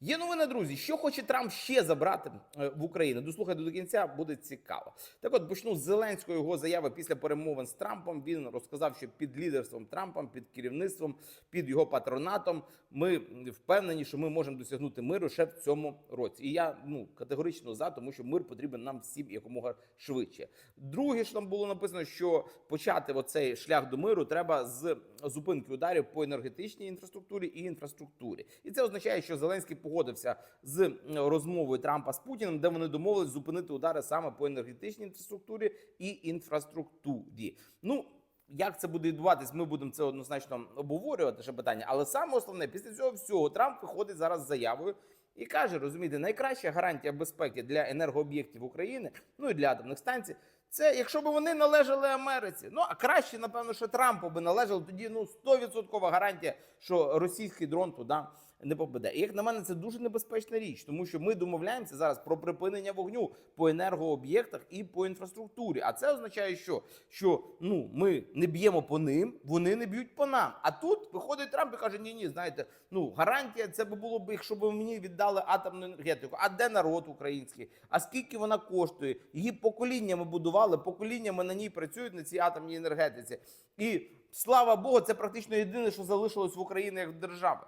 Є новина, друзі. Що хоче Трамп ще забрати е, в Україну? Дослухайте до кінця, буде цікаво. Так от почну з Зеленського його заяви після перемовин з Трампом. Він розказав, що під лідерством Трампа, під керівництвом, під його патронатом, ми впевнені, що ми можемо досягнути миру ще в цьому році. І я ну категорично за, тому що мир потрібен нам всім якомога швидше. Друге, що там було написано, що почати оцей шлях до миру треба з зупинки ударів по енергетичній інфраструктурі і інфраструктурі. І це означає, що Зеленський погодився з розмовою Трампа з Путіним, де вони домовились зупинити удари саме по енергетичній інфраструктурі і інфраструктурі. Ну. Як це буде відбуватись, ми будемо це однозначно обговорювати ще питання. Але саме основне, після цього всього Трамп виходить зараз з заявою і каже: розумієте, найкраща гарантія безпеки для енергооб'єктів України, ну і для атомних станцій, це якщо б вони належали Америці. Ну а краще, напевно, що Трампу би належало тоді ну 100% гарантія, що російський дрон туди не попаде. І як на мене, це дуже небезпечна річ, тому що ми домовляємося зараз про припинення вогню по енергооб'єктах і по інфраструктурі. А це означає, що, що ну ми не б'ємо по ним, вони не б'ють по нам. А тут виходить Трамп і каже: Ні, ні, знаєте, ну гарантія це би було б, якщо б мені віддали атомну енергетику. А де народ український? А скільки вона коштує? Її поколіннями будували, поколіннями на ній працюють на цій атомній енергетиці. І слава Богу, це практично єдине, що залишилось в Україні як держави.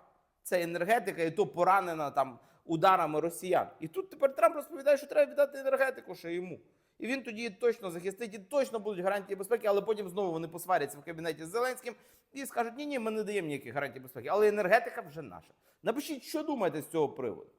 Це енергетика, і то поранена там ударами росіян. І тут тепер Трамп розповідає, що треба віддати енергетику ще йому. І він тоді точно захистить, і точно будуть гарантії безпеки, але потім знову вони посваряться в кабінеті з Зеленським і скажуть: ні, ні, ми не даємо ніяких гарантій безпеки. Але енергетика вже наша. Напишіть, що думаєте з цього приводу.